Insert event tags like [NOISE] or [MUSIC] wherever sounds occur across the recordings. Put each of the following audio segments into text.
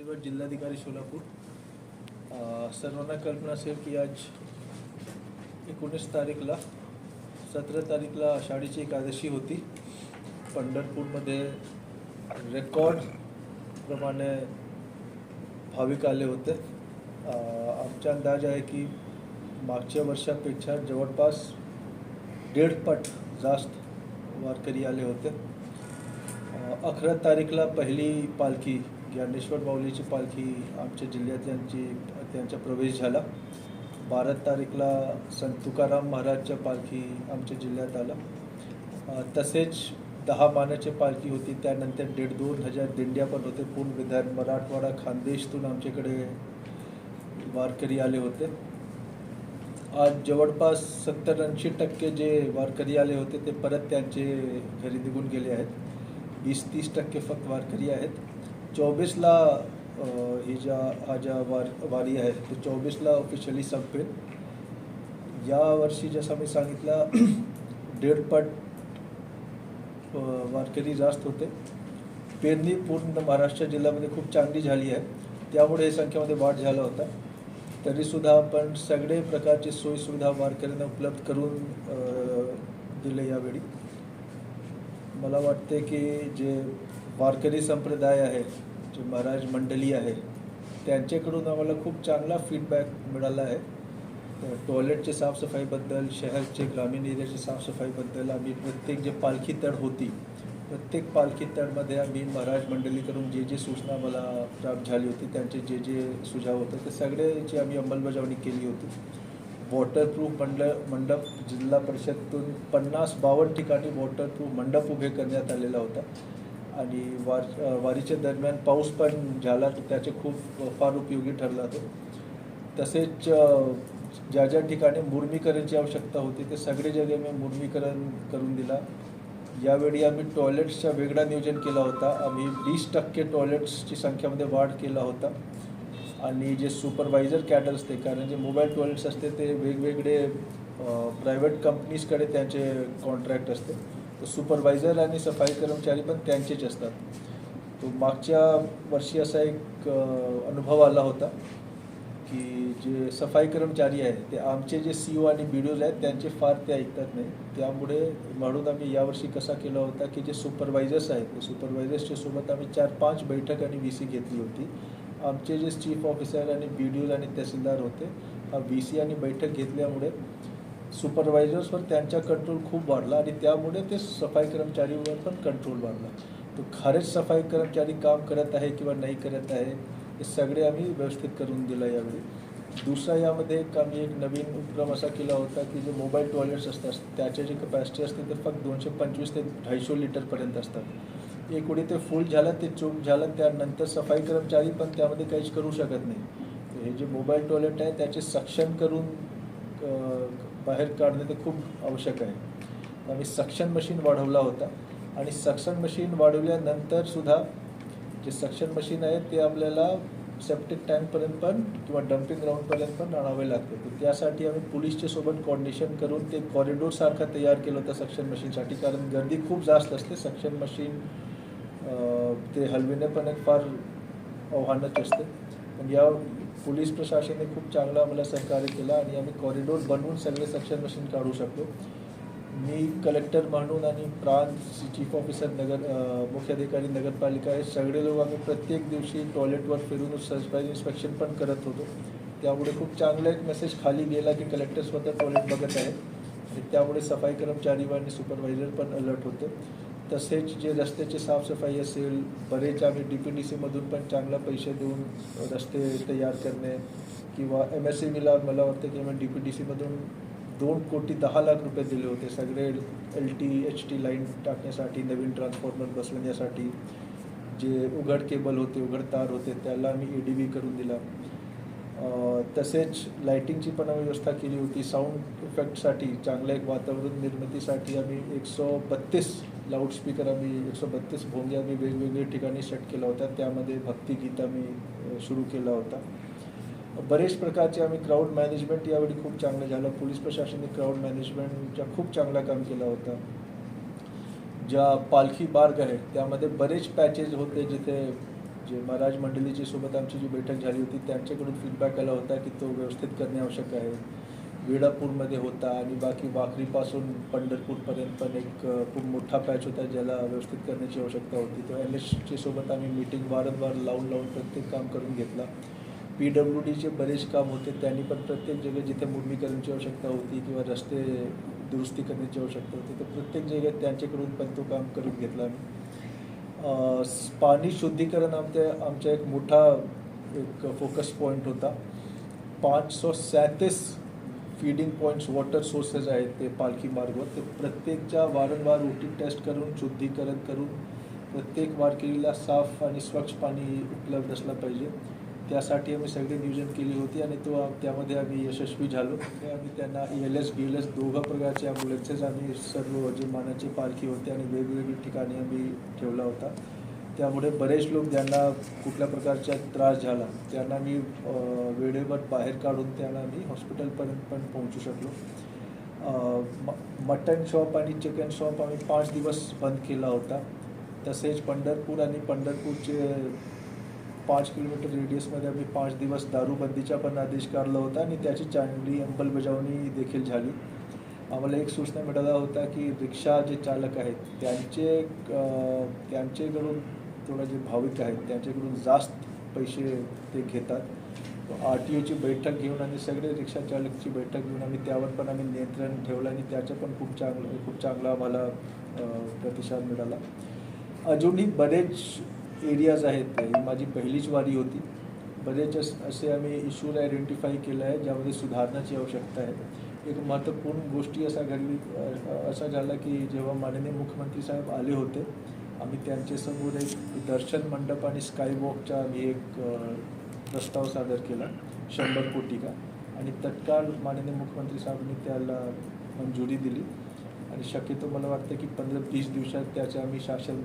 आशीर्वाद जिल्हाधिकारी सोलापूर सर्वांना कल्पना असेल की आज एकोणीस तारीखला सतरा तारीखला आषाढीची एकादशी होती. पंढरपूरमध्ये रेकॉर्ड प्रमाणे भाविक आले होते. आमचा अंदाज आहे की मागच्या वर्षापेक्षा जवळपास दीडपट जास्त वारकरी आले होते. अकरा तारीखला पहिली पालखी ज्ञानेश्वर माऊलीची पालखी आमच्या जिल्ह्यात त्यांची त्यांचा प्रवेश झाला. बारा तारीखला संत तुकाराम महाराजच्या पालखी आमच्या जिल्ह्यात आला. तसेच दहा मानाची पालखी होती. त्यानंतर दीड दोन हजार दिंड्या पण होते. पूर्ण विधान मराठवाडा खानदेशतून आमच्याकडे वारकरी आले होते. आज जवळपास सत्तर ऐंशी टक्के जे वारकरी आले होते ते परत त्यांचे घरी निघून गेले आहेत. वीस तीस टक्के फक्त वारकरी आहेत. चोवीसला ही ज्या हा ज्या वार वारी आहे ते चोवीसला ऑफिशियली संपेल. यावर्षी जसं मी सांगितलं [CLEARS THROAT] दीडपट वारकरी जास्त होते. पेरणी पूर्ण महाराष्ट्र जिल्ह्यामध्ये खूप चांगली झाली आहे. त्यामुळे हे संख्येमध्ये वाढ झाला होता. तरीसुद्धा आपण सगळे प्रकारची सोयीसुविधा वारकऱ्यांना उपलब्ध करून दिले यावेळी. मला वाटते की जे वारकरी संप्रदाय आहे जे महाराज मंडळी आहे त्यांच्याकडून आम्हाला खूप चांगला फीडबॅक मिळाला आहे. तर टॉयलेटच्या साफसफाईबद्दल शहरचे ग्रामीण एरियाच्या साफसफाईबद्दल आम्ही प्रत्येक जे पालखी तळ होती प्रत्येक पालखी तळमध्ये आम्ही महाराज मंडळीकडून जे जे सूचना मला प्राप्त झाली होती त्यांचे जे जे सुझाव होते ते सगळ्याची आम्ही अंमलबजावणी केली होती. वॉटरप्रूफ मंडळ मंडप जिल्हा परिषदतून पन्नास बावन्न ठिकाणी वॉटरप्रूफ मंडप उभे करण्यात आलेला होता. आणि वार वारीच्या दरम्यान पाऊस पण झाला तर त्याचे खूप फार उपयोगी ठरला तो. तसेच ज्या ज्या ठिकाणी मुर्मीकरणची आवश्यकता होती ते सगळे जगे मी मुर्मीकरण करून दिला यावेळी आम्ही टॉयलेट्सचा वेगळा नियोजन केला होता. आम्ही वीस टक्के टॉयलेट्सची संख्यामध्ये वाढ केला होता. आणि जे सुपरवायझर कॅडर असते कारण जे मोबाईल टॉयलेट्स असते ते वेगवेगळे प्रायव्हेट कंपनीजकडे त्यांचे कॉन्ट्रॅक्ट असते. तर सुपरवायझर आणि सफाई कर्मचारी पण त्यांचेच असतात. तो मागच्या वर्षी असा एक अनुभव आला होता की जे सफाई कर्मचारी आहेत ते आमचे जे सी ओ आणि बी आहेत त्यांचे फार ते ऐकतात नाही. त्यामुळे म्हणून आम्ही यावर्षी कसा केला होता की जे सुपरवायझर्स आहेत ते सुपरवायझर्सच्या सोबत आम्ही चार पाच बैठक आणि व्ही सी घेतली होती. आमचे जे चीफ ऑफिसर आणि बी डी आणि तहसीलदार होते हा व्ही सी आणि बैठक घेतल्यामुळे सुपरवायझर्सवर त्यांचा कंट्रोल खूप वाढला आणि त्यामुळे ते सफाई कर्मचारीवर पण कंट्रोल वाढला. तो खरेच सफाई कर्मचारी काम करत आहे किंवा नाही करत आहे हे सगळे आम्ही व्यवस्थित करून दिलं यावेळी. दुसरा यामध्ये एक आम्ही एक नवीन उपक्रम असा केला होता की जे मोबाईल टॉयलेट्स असतात त्याचे जे कपॅसिटी असते ते फक्त दोनशे पंचवीस ते अडीचशे लिटरपर्यंत असतात. एक वेळी ते फुल झालं ते चूक झालं त्यानंतर सफाई कर्मचारी पण त्यामध्ये काहीच करू शकत नाही. हे जे मोबाईल टॉयलेट आहे त्याचे सक्षम करून बाहेर काढणे ते खूप आवश्यक आहे. आम्ही सक्शन मशीन वाढवला होता. आणि सक्शन मशीन वाढवल्यानंतर सुद्धा जे सक्शन मशीन आहे ते आपल्याला सेप्टिक टँकपर्यंत पण किंवा डम्पिंग ग्राउंडपर्यंत पण आणावे लागते. तर त्यासाठी आम्ही पोलीसच्या सोबत कॉर्डिनेशन करून ते कॉरिडोरसारखा तयार केलं होतं सक्शन मशीनसाठी. कारण गर्दी खूप जास्त असते. सक्शन मशीन ते हलविणे पण एक फार आव्हानच असते. पण या पोलीस प्रशासनाने खूप चांगलं आम्हाला सहकार्य केलं आणि आम्ही कॉरिडोर बनवून सगळे सक्शन मशीन काढू शकलो. मी कलेक्टर म्हणून आणि प्रांत चीफ ऑफिसर नगर मुख्याधिकारी नगरपालिका हे सगळे लोक आम्ही प्रत्येक दिवशी टॉयलेटवर फिरून सफाई इन्स्पेक्शन पण करत होतो. त्यामुळे खूप चांगला एक मेसेज खाली गेला की कलेक्टर स्वतः टॉयलेट बघत आहेत. आणि त्यामुळे सफाई कर्मचारी आणि सुपरवायझर पण अलर्ट होते. तसेच जे रस्त्याची साफसफाई असेल बरेच आम्ही डी पी डी सीमधून पण चांगला पैसे देऊन रस्ते तयार करणे किंवा एम एस सी बीला मला वाटतं की आम्ही डी पी डी सीमधून दोन कोटी दहा लाख रुपये दिले होते. सगळे L T H T line टाकण्यासाठी नवीन ट्रान्सफॉर्मर बसवण्यासाठी जे उघड केबल होते उघड तार होते त्याला आम्ही ए डी बी करून दिला. तसेच लाईटिंगची पण आम्ही व्यवस्था केली होती. साऊंड इफेक्टसाठी चांगलं एक वातावरण निर्मितीसाठी आम्ही एकशे बत्तीस लाऊडस्पीकर आम्ही एकशे बत्तीस भोंगे आम्ही वेगवेगळ्या ठिकाणी सेट केला होता त्यामध्ये भक्तिगीता मी सुरू केला होता. बरेच प्रकारचे आम्ही क्राऊड मॅनेजमेंट यावेळी खूप चांगलं झालं. पोलीस प्रशासनाने क्राऊड मॅनेजमेंटचा खूप चांगला काम केला होता. ज्या पालखी मार्ग आहे त्यामध्ये बरेच पॅचेस होते जिथे जे महाराज मंडळीची सोबत आमची जी बैठक झाली होती त्यांच्याकडून फीडबॅक आला होता की तो व्यवस्थित करणे आवश्यक आहे. वेळापूरमध्ये होता आणि बाकी वाखरीपासून पंढरपूरपर्यंत पण एक खूप मोठा पॅच होता ज्याला व्यवस्थित करण्याची आवश्यकता होती. तो एम एसची सोबत आम्ही मीटिंग वारंवार लावून लावून प्रत्येक काम करून घेतला. पी डब्ल्यू डीचे बरेच काम होते त्यांनी पण प्रत्येक जागेत जिथे मुरमीकरणची आवश्यकता होती किंवा रस्ते दुरुस्ती करण्याची आवश्यकता होती तर प्रत्येक जागेत त्यांच्याकडून पण तो काम करून घेतला आम्ही. पाणी शुद्धीकरण आमच्या आमचा एक मोठा एक फोकस पॉईंट होता. पाचशे सॅतीस फीडिंग पॉईंट्स वॉटर सोर्सेस आहेत ते पालखी मार्गवर. ते प्रत्येकच्या वारंवार रुटीन टेस्ट करून शुद्धीकरण करून प्रत्येक वारकरीला साफ आणि स्वच्छ पाणी उपलब्ध असलं पाहिजे. त्यासाठी आम्ही सगळी नियोजन केली होती आणि तो त्यामध्ये आम्ही यशस्वी झालो. ते आम्ही त्यांना L S B L S दोघं प्रकारचे ॲम्ब्युलन्सेस आम्ही सर्व जे मानाची पालखी होते आणि वेगवेगळी ठिकाणी आम्ही ठेवला होता. त्यामुळे बरेच लोक ज्यांना कुठल्या प्रकारचा त्रास झाला त्यांना मी वेळेवर बाहेर काढून त्यांना मी हॉस्पिटलपर्यंत पण पोहोचू शकलो. म- मटन शॉप आणि चिकन शॉप आम्ही पाच दिवस बंद केला होता. तसेच पंढरपूर आणि पंढरपूरचे पाच किलोमीटर रेडियसमध्ये आम्ही पाच दिवस दारूबंदीचा पण आदेश काढला होता आणि त्याची चांगली अंमलबजावणी देखील झाली. आम्हाला एक सूचना मिळाला होता की रिक्षा जे चालक आहेत त्यांचे त्यांचेकडून त्यांच्याकडून थोडं जे भाविक आहेत त्यांच्याकडून जास्त पैसे ते घेतात. आर टी ओची बैठक घेऊन आणि सगळे रिक्षा चालकची बैठक घेऊन आम्ही त्यावर पण आम्ही नियंत्रण ठेवलं आणि त्याचं पण खूप चांगलं खूप चांगला आम्हाला प्रतिसाद मिळाला. अजूनही बरेच एरियाज आहेत. ही माझी पहिलीच वारी होती. बरेच असे आम्ही इश्यूज आयडेंटिफाय केलं आहे ज्यामध्ये सुधारण्याची आवश्यकता आहे. एक महत्त्वपूर्ण गोष्टी असा घडली असा झाला की जेव्हा माननीय मुख्यमंत्री साहेब आले होते आम्ही त्यांच्यासमोर एक दर्शन मंडप आणि स्कायवॉकचा आम्ही एक प्रस्ताव सादर केला शंभर कोटी का आणि तत्काळ माननीय मुख्यमंत्री साहेबांनी त्याला मंजुरी दिली. आणि शक्यतो मला वाटतं की पंधरा तीस दिवसात त्याचं आम्ही शासन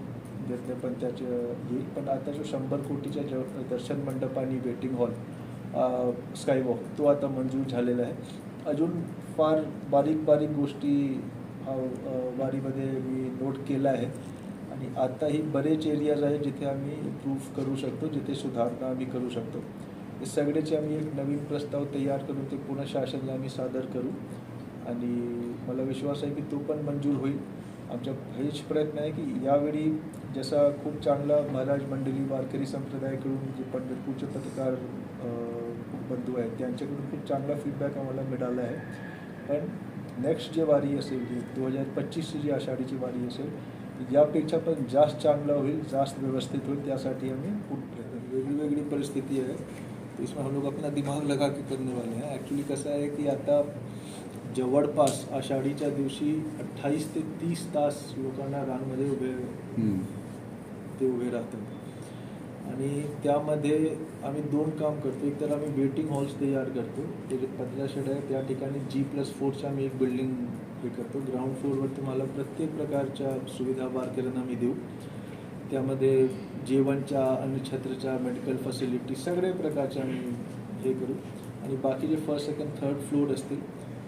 घेतलं पण त्याचं येईल. पण आता जो शंभर कोटीच्या ज दर्शन मंडप आणि वेटिंग हॉल स्कायवॉक तो आता मंजूर झालेला आहे. अजून फार बारीक बारीक गोष्टी वारीमध्ये मी नोट केला आहे आणि आताही बरेच एरियाज आहेत जिथे आम्ही इम्प्रूव्ह करू शकतो जिथे सुधारणा आम्ही करू शकतो. हे सगळेचे आम्ही एक नवीन प्रस्ताव तयार करून ते पुन्हा शासनाला आम्ही सादर करू. आणि मला विश्वास आहे की तो पण मंजूर होईल. आमचा हेच प्रयत्न आहे की यावेळी जसा खूप चांगला महाराज मंडळी वारकरी संप्रदायाकडून जे पंढरपूरचे पत्रकार बंधू आहेत त्यांच्याकडून खूप चांगला फीडबॅक आम्हाला मिळाला आहे. पण नेक्स्ट जे वारी असेल जी दोन हजार पच्चीसची जी आषाढीची वारी असेल यापेक्षा पण जास्त चांगला होईल जास्त व्यवस्थित होईल त्यासाठी आम्ही खूप वेगळी वेगळी परिस्थिती आहे. तो इसमें हम लोग अपना दिमाग लगा के करने वाले हैं. ॲक्च्युली कसं आहे की आता जवळपास आषाढीच्या दिवशी अठ्ठावीस ते तीस तास लोकांना रानमध्ये उभे. ते उभे राहतात. आणि त्यामध्ये आम्ही दोन काम करतो. एक तर आम्ही वेटिंग हॉल्स तयार करतो. जे पंधरा शेड आहे त्या ठिकाणी जी प्लस फोरचं आम्ही एक बिल्डिंग हे करतो. ग्राउंड फ्लोअरवर तुम्हाला प्रत्येक प्रकारच्या सुविधा वारकऱ्यांना आम्ही देऊ. त्यामध्ये जेवणच्या अन्नछत्रच्या मेडिकल फॅसिलिटी सगळे प्रकारच्या आम्ही हे करू. आणि बाकी जे फर्स्ट सेकंड थर्ड फ्लोअर असतील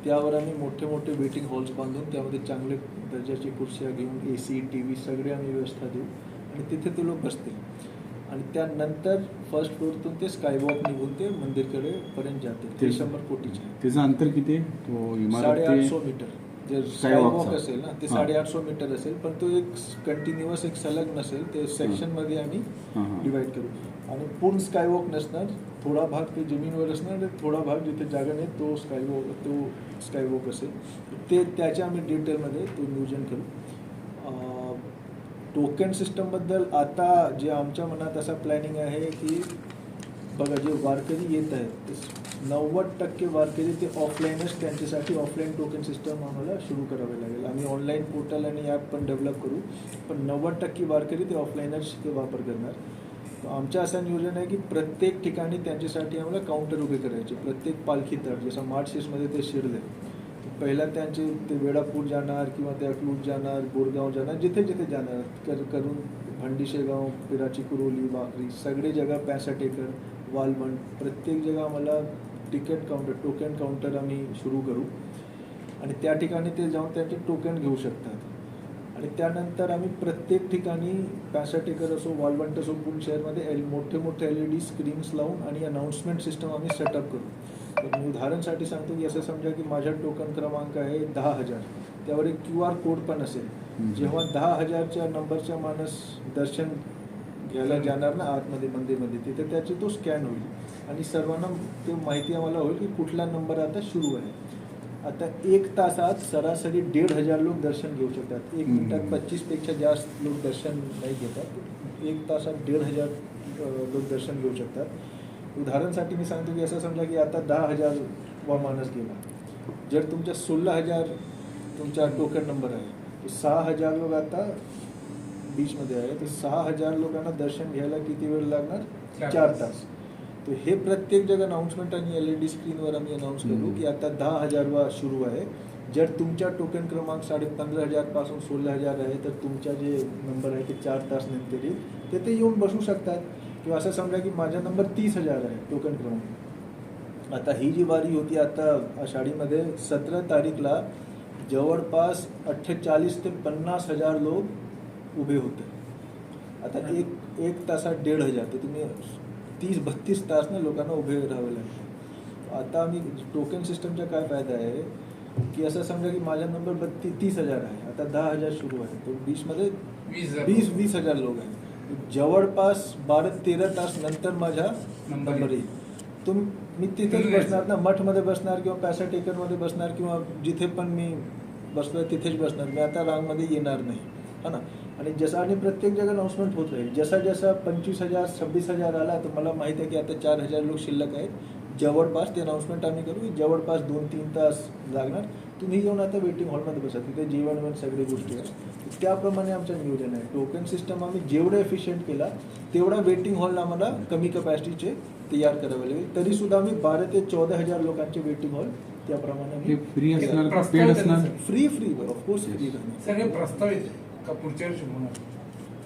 त्यावर आम्ही मोठे मोठे वेटिंग हॉल्स बांधून त्यामध्ये चांगले दर्जाची खुर्च्या घेऊन ए सी टी व्ही सगळे आम्ही व्यवस्था देऊ. आणि तिथे ते लोक बसतील. आणि त्यानंतर फर्स्ट फ्लोअरतून ते स्कायवॉक निघून ते मंदिरकडे पर्यंत जातील. ते शंभर कोटीचे. त्याचं अंतर किती साडेआठशे ते मीटर. जे स्कायवॉक. असेल ना ते. साडेआठशे मीटर असेल पण तो एक कंटिन्युअस एक सलग नसेल ते सेक्शनमध्ये आम्ही. डिवाइड करू आणि पूर्ण स्कायवॉक नसणार थोडा भाग ते जमीनवर असणार आणि थोडा भाग जिथे जागा नाही तो स्कायवॉक तो स्कायवॉक असेल ते त्याच्या आम्ही डिटेलमध्ये तो नियोजन करू टोकन सिस्टमबद्दल आता जे आमच्या मनात असा प्लॅनिंग आहे की बघा जे वारकरी येत आहेत नव्वद टक्के वारकरी ते ऑफलाईनच त्यांच्यासाठी ऑफलाईन टोकन सिस्टम आम्हाला सुरू करावे लागेल. आम्ही ऑनलाईन पोर्टल आणि ॲप पण डेव्हलप करू पण नव्वद टक्के वारकरी ते ऑफलाईनच ते वापर करणार. तर आमचं असं नियोजन आहे की प्रत्येक ठिकाणी त्यांच्यासाठी आम्हाला काउंटर उभे करायचे प्रत्येक पालखी तट जसं मार्चशिसमध्ये ते शिरले. पहिला त्यांचे ते वेळापूर जाणार किंवा ते अकलूट जाणार बोरगाव जाणार जिथे जिथे जाणार कर करून भंडीशेगाव पिराची कुरोली भाकरी सगळे जगा पॅसाटेकर वालवण प्रत्येक जगा आम्हाला तिकीट काउंटर टोकन काउंटर आम्ही सुरू करू. आणि त्या ठिकाणी ते जाऊन त्यांचे टोकन घेऊ शकतात. आणि त्यानंतर आम्ही प्रत्येक ठिकाणी पॅसाटेकर असो वालवंट असो पूर्ण शहरमध्ये एल मोठे मोठे एल ई डी स्क्रीन्स लावून आणि अनाऊन्समेंट सिस्टम आम्ही सेटअप करू. तर मी उदाहरणसाठी सांगतो की असं समजा की माझा टोकन क्रमांक आहे दहा हजार. त्यावर एक क्यू आर कोड पण असेल. जेव्हा दहा हजारच्या नंबरच्या माणस दर्शन घ्यायला जाणार ना आतमध्ये मंदिरमध्ये तिथे त्याचे तो स्कॅन होईल. आणि सर्वांना ते माहिती आम्हाला होईल की कुठला नंबर आता सुरू आहे. आता एक तासात सरासरी दीड हजार लोक दर्शन घेऊ शकतात. एक. मिनिटात पच्चीसपेक्षा जास्त लोक दर्शन नाही घेतात. एक तासात दीड हजार लोक दर्शन घेऊ शकतात. उदाहरणासाठी मी सांगतो की असं समजा की आता दहा हजार वा माणूस गेला. जर तुमच्या सोळा हजार तुमचा टोकन नंबर आहे तर सहा हजार लोक आता बीचमध्ये आहे. तर सहा हजार लोकांना दर्शन घ्यायला किती वेळ लागणार? चार तास. तर हे प्रत्येक जग अनाऊन्समेंट आणि एल ई डी स्क्रीनवर आम्ही अनाऊन्स करू. की आता दहा हजारवा सुरू आहे. जर तुमच्या टोकन क्रमांक साडे पंधरा हजारपासून सोळा हजार आहे तर तुमचा जे नंबर आहे ते चार तास नंतर येईल. ते ते येऊन बसू शकतात. किंवा असं समजा की माझा नंबर तीस हजार आहे टोकन क्रमांक. आता ही जी वारी होती आता आषाढीमध्ये सतरा तारीखला जवळपास अठ्ठेचाळीस ते पन्नास हजार लोक उभे होते. आता एक एक तासात दीड हजार. तर तुम्ही तीस बत्तीस तास ना लोकांना उभे राहावे लागेल. आता आम्ही टोकन सिस्टमचा काय फायदा आहे? की असं समजा की माझा नंबर बत्तीस तीस हजार आहे. आता दहा हजार सुरू आहे. तो वीसमध्ये वीस. वीस हजार लोक आहेत. जवळपास बारा तेरा तास नंतर माझा नंबर येईल. तुम मी तिथेच तिथेच बसणार ना? मठमध्ये बसणार किंवा पॅसा टेकरमध्ये बसणार किंवा जिथे पण मी बसलो तिथेच बसणार. मी आता रांगमध्ये येणार नाही. हा ना? आणि जसं आणि प्रत्येक जगा अनाऊन्समेंट होत राहील. जसा जसा पंचवीस हजार सव्वीस हजार आला तर मला माहिती आहे की आता चार हजार लोक शिल्लक आहेत. जवळपास ते अनाऊन्समेंट आम्ही करू की जवळपास दोन तीन तास लागणार. तुम्ही येऊन आता वेटिंग हॉलमध्ये बसा. तिथे जेवण वण सगळी गोष्टी आहेत. त्याप्रमाणे आमचं नियोजन आहे. टोकन सिस्टम आम्ही जेवढं एफिशियंट केला तेवढा वेटिंग हॉल आम्हाला कमी कपॅसिटीचे तयार करावे लागेल. तरी सुद्धा आम्ही बारा ते चौदा हजार लोकांचे वेटिंग हॉल त्याप्रमाणे फ्री असणार free free of course free हे प्रस्तावित आहे. का पुढच्या वर्षी होणार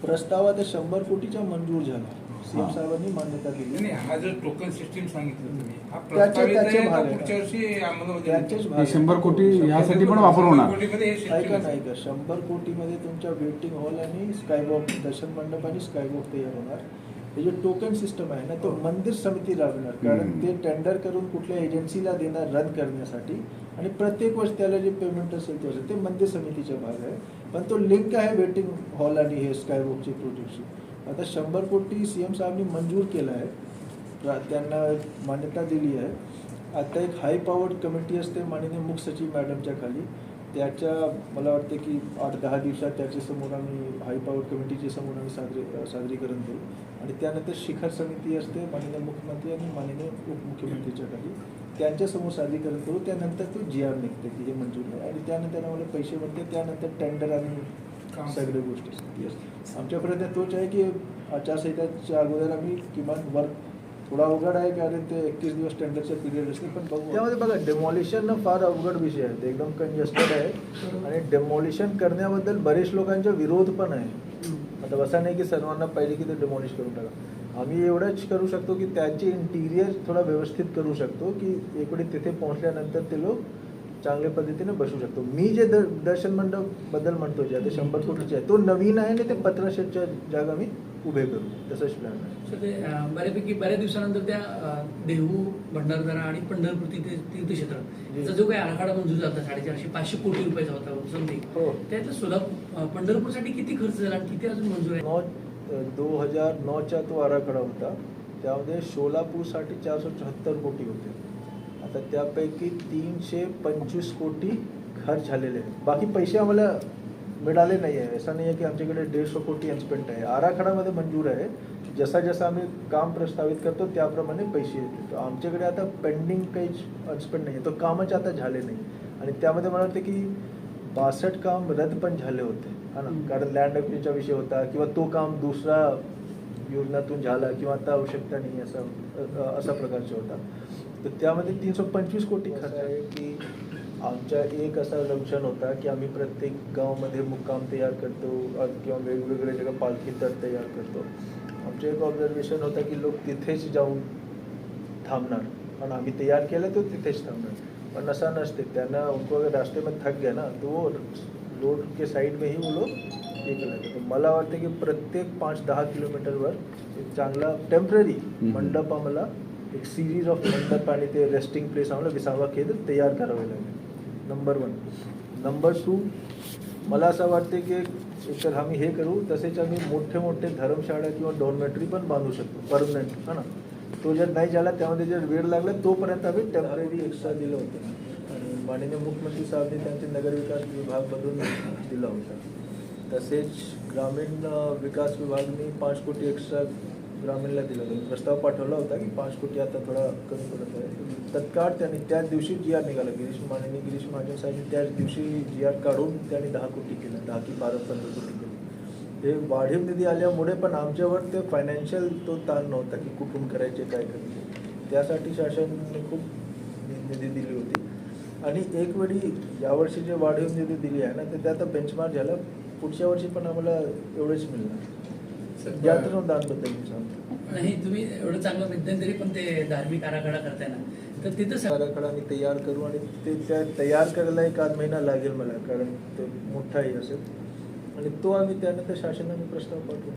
प्रस्ताव आता शंभर कोटीचा मंजूर झाला सीएम. साहेबांनी मान्यता दिली नाही हा जो टोकन सिस्टीम सांगितलं तुम्ही हा त्याचे- प्रस्तावित त्याचे आहे का भाग आहे. पुढच्या वर्षी अंमलबजावणी त्याचेच भाग हे आहे. शंभर कोटी ह्यासाठी पण शंभर वापर होणार. कोटीमध्ये हे ऐका असेल. नाही का शंभर कोटीमध्ये तुमच्या वेटिंग हॉल आणि स्कायवॉक दर्शन मंडप आणि स्कायवॉक तयार होणार हे जे टोकन सिस्टम आहे ना तो मंदिर समिती राबविणार कारण. ते टेंडर करून कुठल्या एजन्सीला देणार रन करण्यासाठी. आणि प्रत्येक वर्ष त्याला जे पेमेंट असेल ते असेल ते मंदिर समितीचा भाग आहे. पण तो लिंक आहे वेटिंग हॉल आणि हे स्कायवॉकचे प्रोजेक्टशी आता शंभर कोटी सी एम साहेबनी मंजूर केलं आहे. त्यांना मान्यता दिली आहे. आता एक हाय पॉवर्ड कमिटी असते माननीय मुख्य सचिव मॅडमच्या खाली. त्याच्या मला वाटतं की आठ दहा दिवसात त्याच्यासमोर आम्ही हाय पॉवर्ड कमिटीच्या समोर आम्ही सादरी सादरीकरण करू. आणि त्यानंतर शिखर समिती असते माननीय मुख्यमंत्री आणि माननीय उपमुख्यमंत्रीच्या खाली. त्यांच्यासमोर सादरीकरण करू. त्यानंतर तो जी आर निघते की हे मंजूर आहे आणि त्यानंतर आम्हाला पैसे बनते. त्यानंतर टेंडर आणि काम. सगळ्या गोष्टी. आमच्या प्रयत्न तोच आहे की आचारसंहिताच्या अगोदर आम्ही किमान वर्क थोडा अवघड आहे कारण ते एकतीस दिवस टेंडरच्या पिरियड असते पण त्यामध्ये बघा डेमॉलिशन फार अवघड विषय आहे. ते एकदम कंजेस्टेड आहे. आणि डेमॉलिशन करण्याबद्दल बरेच लोकांचा विरोध पण आहे. आता असं नाही की सर्वांना पाहिजे की ते डेमॉलिश करून टाका. आम्ही एवढंच करू शकतो की त्याचे इंटिरियर थोडा व्यवस्थित करू शकतो की इकडे तिथे पोहोचल्यानंतर ते लोक चांगल्या पद्धतीने बसू शकतो. मी जे दर्शन मंडपबद्दल म्हणतो जे आता शंभर कोटीचे आहे तो नवीन आहे आणि ते पत्राशेच्या जागा मी उभे करू तसंच प्लॅन आहे बऱ्यापैकी बऱ्याच दिवसानंतर त्या देहू भंडारदरा आणि पंढरपूर तीर्थ तीर्थक्षेत्र याचा जो काही आराखडा मंजूर झाला साडेचारशे पाचशे कोटी रुपयाचा होता समथिंग हो. त्यातलं सोलापूर अं, पंढरपूरसाठी किती खर्च झाला आणि किती अजून मंजूर आहे? नौ दो हजार नऊचा तो आराखडा होता त्यामध्ये सोलापूरसाठी चारशे चौहत्तर कोटी होते. आता त्यापैकी तीनशे पंचवीस कोटी खर्च झालेले आहेत. बाकी पैसे आम्हाला मिळाले नाही आहे. असं नाही आहे की आमच्याकडे दीडशे कोटी अनस्पेंट आहे. आराखड्यामध्ये मंजूर आहे. जसा जसा आम्ही काम प्रस्तावित करतो त्याप्रमाणे पैसे येते आमच्याकडे आता पेंडिंग काही अनस्पेंड नाही. आहे तो कामच आता झाले नाही. आणि त्यामध्ये मला वाटतं की बासष्ट काम रद्द पण झाले होते. हा ना. कारण लँड ॲक्विजनचा विषय होता किंवा तो काम दुसरा योजनातून झाला किंवा आता आवश्यकता नाही असा असा प्रकारचा होता. तर त्यामध्ये तीनशे पंचवीस कोटी खर्च आहे की आमच्या एक असा लक्षण होता की आम्ही प्रत्येक गावामध्ये मुक्काम तयार करतो किंवा वेगवेगळे जगह पालखी तट तयार करतो. आमचं एक ऑब्झर्वेशन होतं की लोक तिथेच जाऊन थांबणार. पण आम्ही तयार केलं तो तिथेच थांबणार. पण असा नसते. त्यांना उनको अगर रास्ते में थक गया ना तो वो रोड के साइड में ही वो लोग हे केलं तर मला वाटतं की प्रत्येक पाच दहा किलोमीटरवर एक चांगला टेंपररी. मंडप आम्हाला एक सिरीज ऑफ मंडप आणि ते रेस्टिंग प्लेस आम्हाला विसावा केंद्र तयार करावे लागेल. नंबर वन नंबर टू मला असं वाटते की एक एकतर आम्ही हे करू तसेच आम्ही मोठे मोठे धर्मशाळा किंवा डॉर्मेटरी पण बांधू शकतो परमनंट हा ना? तो जर नाही झाला त्यामध्ये जर वेळ लागला तोपर्यंत आम्ही टेंपररी एक्स्ट्रा दिलं होतं. आणि माननीय मुख्यमंत्री साहेबांनी त्यांचे नगरविकास विभागमधून दिला होता. तसेच ग्रामीण विकास विभागने पाच कोटी एक्स्ट्रा ग्रामीणला दिलं होतं. प्रस्ताव पाठवला होता की पाच कोटी आता थोडा कमी पडत आहे. तत्काळ त्यांनी त्याच दिवशी जी आर निघाला. गिरीश माननीय गिरीश महाजन साहेबांनी त्याच दिवशी जी आर काढून त्यांनी दहा कोटी केलं. दहा की बारा पंधरा कोटी केलं. हे वाढीव निधी आल्यामुळे पण आमच्यावर ते फायनान्शियल तो ताण नव्हता की कुठून करायचे काय करायचे. त्यासाठी शासनाने खूप निधी दिली होती. आणि एक वेळी यावर्षी जे वाढीव निधी दिली आहे ना ते आता बेंचमार्क झालं. पुढच्या वर्षी पण आम्हाला एवढेच मिळणार. यात्रा दानबद्दल नाही तुम्ही एवढं चांगलं मध्यंतरी पण ते धार्मिक आराखडा करताय ना. तर तिथं आराखडा मी तयार करू आणि ते त्या तयार करायला एक आध महिना लागेल मला कारण ते मोठाही असेल आणि तो आम्ही त्यानंतर शासनाने प्रस्ताव पाठवू.